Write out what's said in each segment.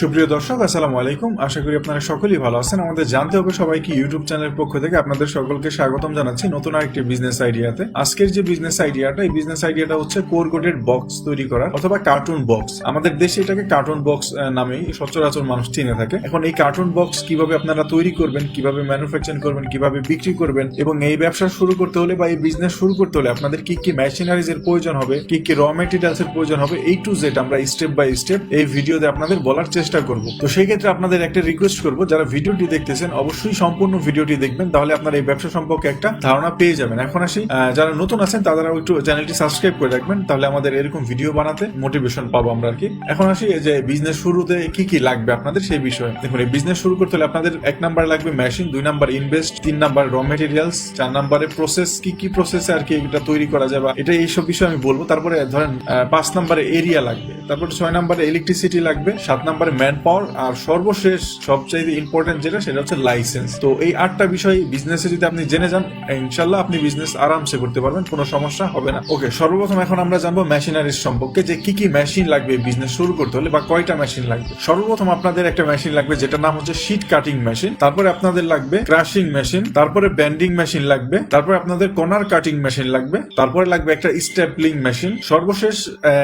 সুপ্রিয় দর্শক, আসসালামু আলাইকুম। আশা করি আপনারা সকলেই ভালো আছেন। আমাদের জানতে হবে সবাইকে ইউটিউব চ্যানেলের পক্ষ থেকে আপনাদের সকলকে স্বাগতম জানাচ্ছি নতুন আরেকটি বিজনেস আইডিয়াতে আজকের যে বিজনেস আইডিয়াটা এই বিজনেস আইডিয়াটা হচ্ছে কোর বক্স তৈরি করা অথবা কার্টুন বক্স আমাদের দেশে এটাকে কার্টুন বক্স নামেই সচরাচর মানুষ চিনে থাকে। এখন এই কার্টুন বক্স কীভাবে আপনারা তৈরি করবেন, কীভাবে ম্যানুফ্যাকচার করবেন, কীভাবে বিক্রি করবেন এবং এই ব্যবসা শুরু করতে হলে বা এই বিজনেস শুরু করতে হলে আপনাদের কি কি মেশিনারিজ এর প্রয়োজন হবে, কি কি র মেটেরিয়ালস এর প্রয়োজন হবে এই টু জেড আমরা স্টেপ বাই স্টেপ এই ভিডিওতে আপনাদের বলার চেষ্টা করব। তো সেই ক্ষেত্রে আপনাদের একটা রিকোয়েস্ট করব, যারা ভিডিওটি দেখতেছেন, অবশ্যই সম্পূর্ণ ভিডিওটি দেখবেন, তাহলে আপনার এই ব্যবসা সম্পর্কে একটা ধারণা পেয়ে যাবেন। এখন আসি যারা নতুন আছেন তারা একটু চ্যানেলটি সাবস্ক্রাইব করে রাখবেন, তাহলে আমাদের এরকম ভিডিও বানাতে মোটিভেশন পাবো আমরা আর কি। এখন আসি যে বিজনেস শুরুতে কি কি লাগবে আপনাদের সেই বিষয়ে। দেখুন, এই বিজনেস শুরু করতে হলে আপনাদের এক নাম্বার লাগবে মেশিন দুই নাম্বার ইনভেস্ট তিন নাম্বার র মেটেরিয়ালস চার নাম্বারে প্রসেস কি কি প্রসেসে আর কি এটা তৈরি করা যায় বা এটা এইসব বিষয়ে আমি বলব। তারপরে ধরেন পাঁচ নাম্বারে এরিয়া লাগবে, তারপরে ছয় নাম্বারে ইলেকট্রিসিটি লাগবে, সাত নাম্বারে ম্যান পাওয়ার আর সর্বশেষ সবচাইতে ইম্পর্টেন্ট যেটা, সেটা হচ্ছে লাইসেন্স তো এই আটটা বিষয় বিজনেসে যদি আপনি জেনে যান ইনশাল্লাহ আপনি বিজনেস আরামসে করতে পারবেন, কোনো সমস্যা হবে না। ওকে সর্বপ্রথম এখন আমরা জানব মেশিনারিজ সম্পর্কে যে কি কি মেশিন লাগবে বিজনেস শুরু করতে হলে বা কয়টা মেশিন লাগবে। সর্বপ্রথম আপনাদের একটা মেশিন লাগবে যেটা নাম হচ্ছে শীট কাটিং মেশিন তারপরে আপনাদের লাগবে ক্রাশিং মেশিন তারপরে ব্যান্ডিং মেশিন লাগবে, তারপরে আপনাদের কোনার কাটিং মেশিন লাগবে, তারপরে লাগবে একটা স্টেপলিং মেশিন সর্বশেষ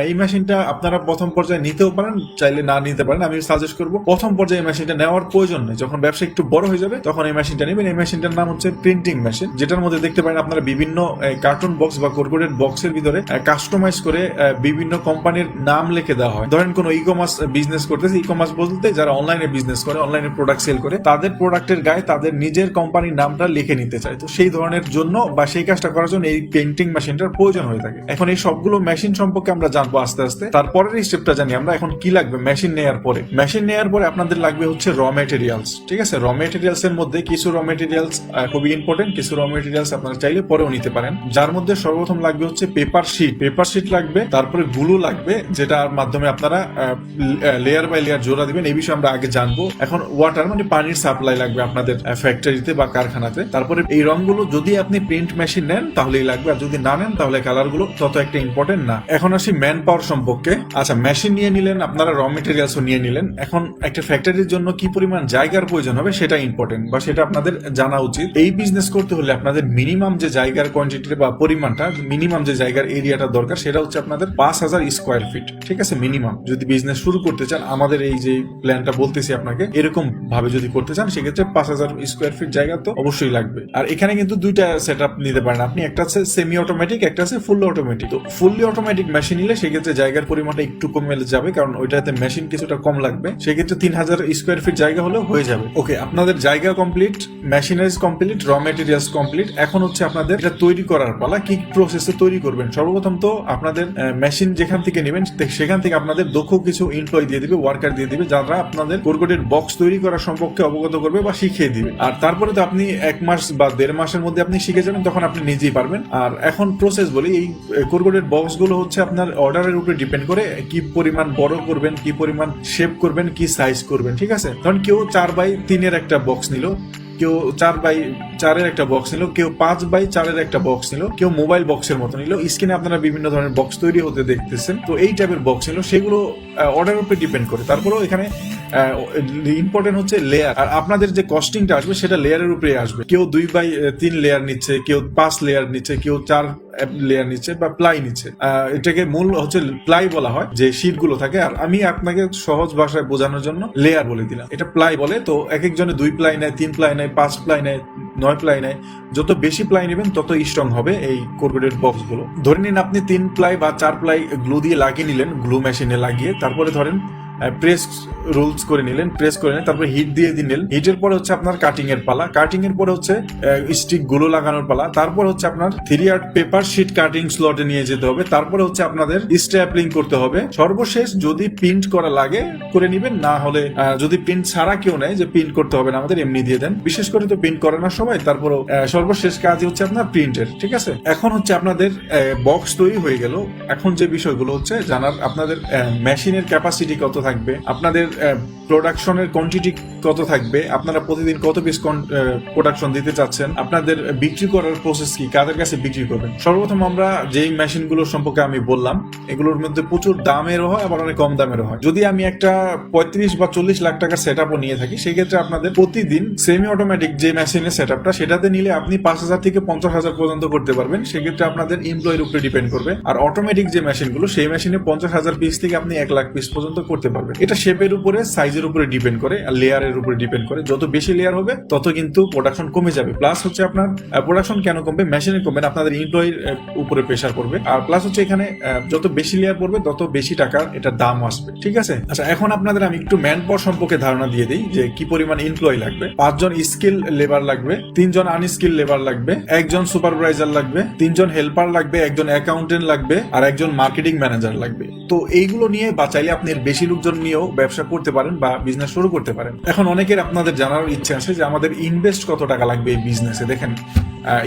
এই মেশিনটা আপনারা প্রথম পর্যায়ে নিতেও পারেন, চাইলে না নিতে পারেন, আমি সাজেস্ট করব, প্রথম পর্যায়ে এই মেশিনটা নেওয়ার প্রয়োজন নেই। যখন ব্যবসা একটু বড় হয়ে যাবে, তখন এই মেশিনটা নেবেন। এই মেশিনটার নাম হচ্ছে প্রিন্টিং মেশিন যেটার মধ্যে দেখতে পারেন আপনারা বিভিন্ন কার্টুন বক্স বা কর্পোরেট বক্সের ভিতরে কাস্টমাইজ করে বিভিন্ন কোম্পানির নাম লিখে দেওয়া হয়। ধরেন কোনো ই কমার্স বিজনেস করতেছে ই কমার্স বলতে যারা অনলাইনে বিজনেস করে অনলাইনে প্রোডাক্ট সেল করে, তাদের প্রোডাক্টের গায়ে তাদের নিজের কোম্পানির নামটা লিখে নিতে চায়। তো সেই ধরনের জন্য বা সেই কাজটা করার জন্য এই পেন্টিং মেশিনটার প্রয়োজন হয়ে থাকে। এখন এই সবগুলো মেশিন সম্পর্কে আমরা জানব আস্তে আস্তে। তারপরের স্টেপটা জানি আমরা, এখন কি লাগবে মেশিন নেওয়ার পরে। মেশিন নেওয়ার পরে আপনাদের লাগবে হচ্ছে র মেটেরিয়ালস ঠিক আছে? র মেটেরিয়ালস এর মধ্যে কিছু র মেটেরিয়ালস খুবই ইম্পর্টেন্ট কিছু র মেটেরিয়ালস আপনারা চাইলে পরেও নিতে পারেন। যার মধ্যে সর্বপ্রথম লাগবে হচ্ছে পেপার শিট পেপার শিট লাগবে, তারপরে গুলো লাগবে, যেটার মাধ্যমে আপনারা লেয়ার বাই লেয়ার জোড়া দিবেন। এই বিষয়ে আমরা আগে জানব। এখন ওয়াটার মানে পানির সাপ্লাই লাগবে আপনাদের ফ্যাক্টরিতে বা কারখানাতে। তারপরে এই রংগুলো যদি আপনি প্রিন্ট মেশিন নেন, তাহলেই লাগবে। আর যদি না নেন, তাহলে কালারগুলো তত একটা ইম্পর্টেন্ট না। এখন আসি ম্যান পাওয়ার সম্পর্কে। আচ্ছা মেশিন নিয়ে নিলেন, আপনারা র মেটেরিয়ালসও নিয়ে নিলেন। এখন একটা ফ্যাক্টরির জন্য কি পরিমাণ জায়গার প্রয়োজন হবে সেটা ইম্পর্টেন্ট বা সেটা আপনাদের জানা উচিত। এই বিজনেস করতে হলে আপনাদের মিনিমাম যে জায়গার কোয়ান্টিটি বা পরিমাণটা মিনিমাম যে জায়গার এরিয়াটা দরকার, সেটা হচ্ছে আপনাদের পাঁচ হাজার স্কোয়ার ফিট ঠিক আছে? মিনিমাম যদি বিজনেস শুরু করতে চান, আমাদের এই যে প্ল্যানটা বলতেছি আপনাকে, এরকম ভাবে যদি করতে চান, সেক্ষেত্রে পাঁচ হাজার স্কোয়ার ফিট জায়গা তো অবশ্যই লাগবে। আর এখানে কিন্তু দুইটা সেট নিতে পারেন আপনি। একটা আছে সেমি অটোমেটিক একটা আছে ফুল অটোমেটিক তো ফুললি অটোমেটিক মেশিন নিলে সেক্ষেত্রে জায়গার পরিমাণটা একটু কমে যাবে, কারণ ওইটাতে মেশিন কিছুটা কম লাগবে, সেক্ষেত্রে তিন হাজার স্কোয়ার ফিট জায়গা হলেও হয়ে যাবে। ওকে আপনাদের জায়গা complete machineries complete raw materials complete এখন হচ্ছে আপনাদের এটা তৈরি করার পালা, কি প্রসেসে তৈরি করবেন? সর্বপ্রথম তো আপনাদের মেশিন যেখান থেকে নেবেন সেখান থেকে আপনাদের দক্ষ কিছু এমপ্লয় দিয়ে দিবে ওয়ার্কার দিয়ে দিবে, যারা আপনাদের কোরগোটের বক্স তৈরি করার সম্পর্কে অবগত করবে বা শিখিয়ে দিবে। আর তারপরে তো আপনি এক মাস বা দেড় মাসের মধ্যে আপনি শিখে যাবেন, তখন আপনি নিজেই পারবেন। আর এখন প্রসেস বলি, এই কোরগোটের বক্সগুলো হচ্ছে আপনার অর্ডারের উপরে ডিপেন্ড করে কি পরিমাণ বড় করবেন, কি পরিমাণ শেপ করবেন, কি সাইজ করবেন, ঠিক আছে? ধরুন কেউ চার বাই তিনের একটা বক্স নিল, কেউ চার বাই চারের একটা বক্স নিল, কেউ পাঁচ বাই চারের একটা বক্স নিল, কেউ মোবাইল বক্সের মতো নিল। স্ক্রিনে আপনারা বিভিন্ন ধরনের বক্স তৈরি হতে দেখতেছেন। তো এই টাইপের বক্স নিল, সেগুলো অর্ডারের উপরে ডিপেন্ড করে। তারপরেও এখানে ইম্পর্টেন্ট হচ্ছে লেয়ার আর আপনাদের যে কস্টিংটা আসবে, সেটা লেয়ারের উপরে আসবে। কেউ দুই বাই তিন লেয়ার নিচ্ছে, কেউ পাঁচ লেয়ার নিচ্ছে, কেউ চার লেয়ার নিচ্ছে বা প্লাই আহ, এটাকে মূল হচ্ছে প্লাই বলা হয় যে শীটগুলো থাকে। আর আমি আপনাকে সহজ ভাষায় বোঝানোর জন্য লেয়ার বলে দিলাম। এটা প্লাই বলে তো এক একজনে দুই প্লাই নেয় তিন প্লাই নেয় পাঁচ প্লাই নেয় নয় প্লাই নেয়। যত বেশি প্লাই নেবেন তত স্ট্রং হবে এই কোরগোডের বক্সগুলো ধরে নিন আপনি তিন প্লাই বা চার প্লাই গ্লু দিয়ে লাগিয়ে নিলেন গ্লু মেশিনে লাগিয়ে। তারপরে ধরেন প্রেস রোলস করে নিলেন প্রেস করে নিলেন, তারপরে হিট দিয়ে দিলেন হিটের পরে হচ্ছে আপনার কাটিং এর পালা। কাটিং এর পরে হচ্ছে স্টিকগুলো লাগানোর পালা। তারপর হচ্ছে আপনার three art paper sheet cutting স্লটে নিয়ে যেতে হবে। তারপরে হচ্ছে আপনাদের স্ট্যাপলিং করতে হবে। সর্বশেষ যদি প্রিন্ট করা লাগে, করে নিবেন। না হলে যদি প্রিন্ট ছাড়া কেউ নেয়, যে প্রিন্ট করতে হবে না, আমাদের এমনি দিয়ে দেন। বিশেষ করে তো প্রিন্ট করে না সবাই। তারপর সর্বশেষ কাজই হচ্ছে আপনার প্রিন্টের ঠিক আছে? এখন হচ্ছে আপনাদের বক্স তৈরি হয়ে গেল। এখন যে বিষয়গুলো হচ্ছে, জানার আপনাদের মেশিনের ক্যাপাসিটি কত থাকবে? আপনাদের প্রোডাকশনের কোয়ান্টিটি কত থাকবে? আপনারা প্রতিদিন কত পিস প্রোডাকশন দিতে চাচ্ছেন? আপনাদের বিক্রি করার প্রসেস কি? কাদের কাছে বিক্রি করবেন? সর্বপ্রথম আমরা যেই মেশিনগুলো সম্পর্কে আমি বললাম, এগুলোর মধ্যে প্রচুর দামেরও হয়, আবার অনেক কম দামেরও হয়। যদি আমি একটা পঁয়ত্রিশ বা চল্লিশ লাখ টাকার সেট নিয়ে থাকি, সেক্ষেত্রে আপনাদের প্রতিদিন সেমি অটোমেটিক যে মেশিনের সেট আপটা সেটাতে নিলে আপনি পাঁচ হাজার থেকে পঞ্চাশ হাজার পর্যন্ত করতে পারবেন। সেক্ষেত্রে আপনাদের এমপ্লয়ের উপরে ডিপেন্ড করবে। আর অটোমেটিক যে মেশিনগুলো সেই মেশিনে পঞ্চাশ হাজার পিস থেকে আপনি এক লাখ পিস পর্যন্ত করতে পারবেন। এটা শেপের উপরে সাইজের উপরে ডিপেন্ড করে, আর লেয়ারের উপরে ডিপেন্ড করে। যত বেশি লেয়ার হবে, তত কিন্তু প্রোডাকশন কমে যাবে। প্লাস হচ্ছে আপনার প্রোডাকশন কেন কমবে? মেশিনে কমবে আপনাদের এমপ্লয়ের উপরে প্রেশার পড়বে। আর প্লাস হচ্ছে এখানে যত বেশি লেয়ার পড়বে, তত বেশি টাকা এটার দাম আসবে। ঠিক আছে? আচ্ছা এখন আপনাদের আমি একটু ম্যান পাওয়ার সম্পর্কে ধারণা দিয়ে দিই, যে কি পরিমাণ এমপ্লয় লাগবে। পাঁচজন স্কিল লেবার লাগবে, তিনজন আনস্কিল লেবার লাগবে, একজন সুপারভাইজার লাগবে, তিনজন হেল্পার লাগবে, একজন অ্যাকাউন্টেন্ট লাগবে, আর একজন মার্কেটিং ম্যানেজার লাগবে। তো এইগুলো নিয়ে বাঁচাইলে আপনি বেশি বেশি লোকজন নিয়েও ব্যবসা করতে পারেন বা বিজনেস শুরু করতে পারেন। এখন অনেকের আপনাদের জানার ইচ্ছে আছে যে আমাদের ইনভেস্ট কত টাকা লাগবে এই বিজনেসে দেখেন।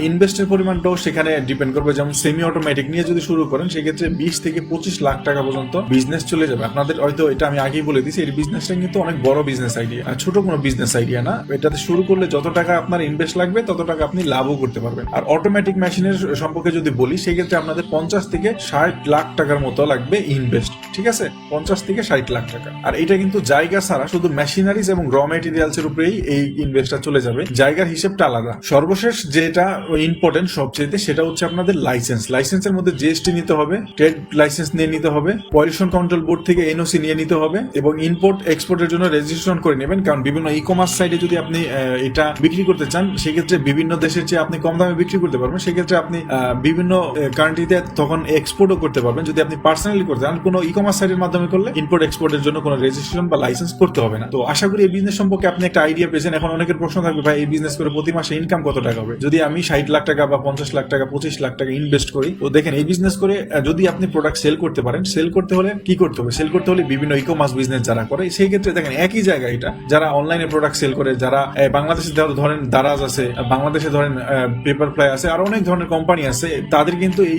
ইনভেস্টের পরিমাণটাও সেখানে ডিপেন্ড করবে। যেমন সেমি অটোমেটিক নিয়ে যদি শুরু করেন, সেক্ষেত্রে বিশ থেকে পঁচিশ লাখ টাকা পর্যন্ত বিজনেস চলে যাবে। আপনাদের হয়তো এটা আমি আগেই বলে দিচ্ছি এই বিজনেসটা কিন্তু অনেক বড় বিজনেস আইডিয়া আর ছোট কোনো বিজনেস আইডিয়া না। এটাতে শুরু করলে যত টাকা আপনার ইনভেস্ট লাগবে, তত টাকা আপনি লাভও করতে পারবেন। আর অটোমেটিক মেশিনের সম্পর্কে যদি বলি, সেক্ষেত্রে আপনাদের পঞ্চাশ থেকে ষাট লাখ টাকার মতো লাগবে ইনভেস্ট ঠিক আছে? পঞ্চাশ থেকে ষাট লাখ টাকা। আর এটা কিন্তু জায়গা ছাড়া শুধু মেশিনারিজ এবং র মেটেরিয়ালস এর উপরেই এই ইনভেস্টটা চলে যাবে। জায়গার হিসেবটা আলাদা। সর্বশেষ যেটা ইম্পর্টেন্ট সবচেয়ে সেটা হচ্ছে আপনাদের লাইসেন্স লাইসেন্সের মধ্যে জিএসটি নিতে হবে ট্রেড লাইসেন্স নিয়ে নিতে হবে পলিউশন কন্ট্রোল বোর্ড থেকে এনওসি নিয়ে নিতে হবে এবং ইম্পোর্ট এক্সপোর্টের জন্য রেজিস্ট্রেশন করে নেবেন। কারণ বিভিন্ন ই কমার্স সাইটে যদি আপনি এটা বিক্রি করতে চান, সেক্ষেত্রে বিভিন্ন দেশের চেয়ে আপনি কম দামে বিক্রি করতে পারবেন। সেক্ষেত্রে আপনি বিভিন্ন কান্ট্রিতে তখন এক্সপোর্টও করতে পারবেন। যদি আপনি পার্সোনালি করতে চান, কোনো ই কমার্স সাইটের মাধ্যমে করলে ইম্পোর্ট এক্সপোর্টের জন্য কোনো রেজিস্ট্রেশন বা লাইসেন্স করতে হবে না। তো আশা করি এই বিজনেস সম্পর্কে আপনি একটা আইডিয়া পেয়েছেন। এখন অনেকের প্রশ্ন থাকবে, ভাই, এই বিজনেস করে প্রতি মাসে ইনকাম কত টাকা হবে? যদি আমি ষাট লাখ টাকা বা পঞ্চাশ লাখ টাকা, পঁচিশ লাখ টাকা ইনভেস্ট করি। তো দেখেন, এই বিজনেস করে যদি আপনি প্রোডাক্ট সেল করতে পারেন সেল করতে হলে কি করতে হবে? সেল করতে হলে বিভিন্ন ই কমার্স বিজনেস যারা করে, সেই ক্ষেত্রে দেখেন, একই জায়গা এটা। যারা অনলাইনে প্রোডাক্ট সেল করে, যারা বাংলাদেশে ধরেন দারাজ আছে বাংলাদেশে ধরেন পেপার ফ্লাই আছে, আর অনেক ধরনের কোম্পানি আছে, তাদের কিন্তু এই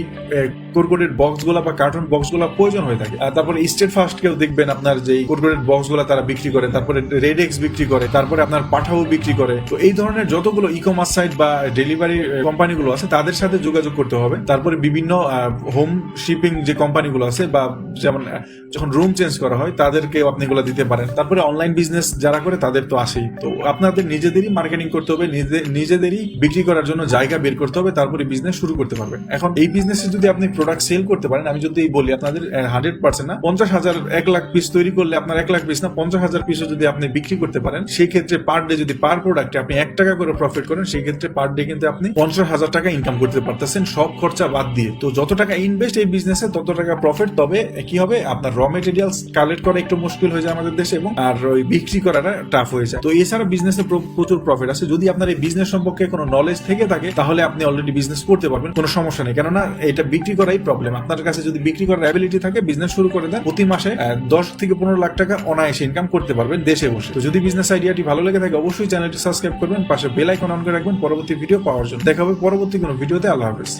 কোরকোডেড বক্সগুলা বা কার্টুন বক্সগুলা প্রয়োজন হয়ে থাকে। তারপরে স্টেট ফার্স্ট কেউ দেখবেন আপনার যে কোরকোডেড বক্সগুলা তারা বিক্রি করে, তারপরে রেডেক্স বিক্রি করে, তারপরে আপনার পাঠাও বিক্রি করে। তো এই ধরনের যতগুলো ই কমার্স সাইট বা ডেলিভারি কোম্পানিগুলো আছে, তাদের সাথে যোগাযোগ করতে হবে। তারপরে বিভিন্ন হোম শিপিং যে কোম্পানিগুলো আছে বা যেমন যখন রুম চেঞ্জ করা হয় তাদেরকেও আপনি এগুলো দিতে পারেন। তারপরে অনলাইন বিজনেস যারা করে, তাদের তো আসেই তো আপনাদের নিজেদেরই মার্কেটিং করতে হবে, নিজে- নিজেদেরই বিক্রি করার জন্য জায়গা বের করতে হবে, তারপরে বিজনেস শুরু করতে পারবেন। এখন এই বিজনেসে যদি আপনি প্রোডাক্ট সেল করতে পারেন, আমি যদি বলি, আপনাদের হান্ড্রেড পার্সেন্ট না, পঞ্চাশ হাজার, এক লাখ পিস তৈরি করলে আপনার এক লাখ পিস না, পঞ্চাশ হাজার পিসও যদি আপনি বিক্রি করতে পারেন সেই ক্ষেত্রে পার ডে যদি পার প্রোডাক্টে আপনি এক টাকা করে প্রফিট করেন সেই ক্ষেত্রে পার ডে কিন্তু আপনি পঞ্চাশ হাজার টাকা ইনকাম করতে পারতেছেন, সব খরচা বাদ দিয়ে। তো যত টাকা ইনভেস্ট এই বিজনেসে তত টাকা প্রফিট তবে কি হবে? আপনার র মেটেরিয়ালস কালেক্ট করা একটু মুশকিল হয়ে যায় আমাদের দেশে এবং আর ওই বিক্রি করাটা টাফ হয়ে যায়। তো এছাড়া বিজনেসে প্রচুর প্রফিট আছে। যদি আপনার এই বিজনেস সম্পর্কে কোনো নলেজ থেকে থাকে, তাহলে আপনি অলরেডি বিজনেস করতে পারবেন, কোনো সমস্যা নেই। কেননা, এটা বিক্রি করাই প্রবলেম আপনার কাছে যদি বিক্রি করার অ্যাবিলিটি থাকে বিজনেস শুরু করে দেন, প্রতি মাসে দশ থেকে পনেরো লাখ টাকা অনায়াসে ইনকাম করতে পারবেন দেশে বসে। তো যদি বিজনেস আইডিয়াটি ভালো লেগে থাকে, অবশ্যই চ্যানেলটি সাবস্ক্রাইব করবেন, পাশে বেল আইকন অন করে রাখবেন। পরবর্তী ভিডিও পাওয়ার জন্য দেখা হবে পরবর্তী কোনো ভিডিওতে। আল্লাহ হাফেজ।